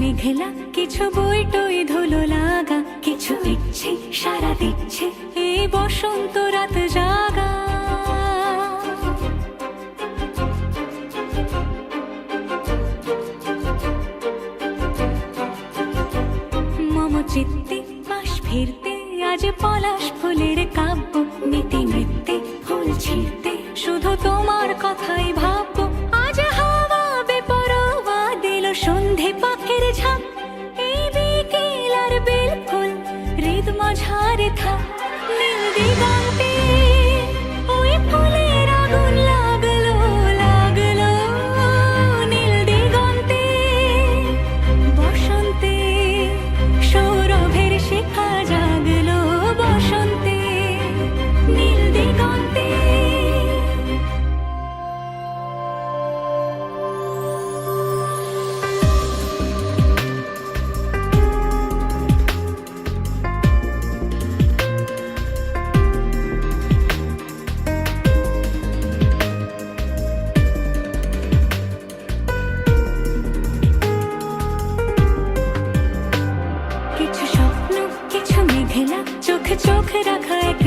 মেঘলা, কিছু বই টই ধুলো লাগা, কিছু ইচ্ছে সারা দিচ্ছে এই বসন্ত রাত জাগা। মম চিত্তে মাস ফিরতে, আজ পলাশ ফুলের কাব্য নীতি নৃত্যে ফুল ছিঁড়তে, শুধু তোমার কথাই ভাববো 看。ভেলা চোখে চোখে রাখা এক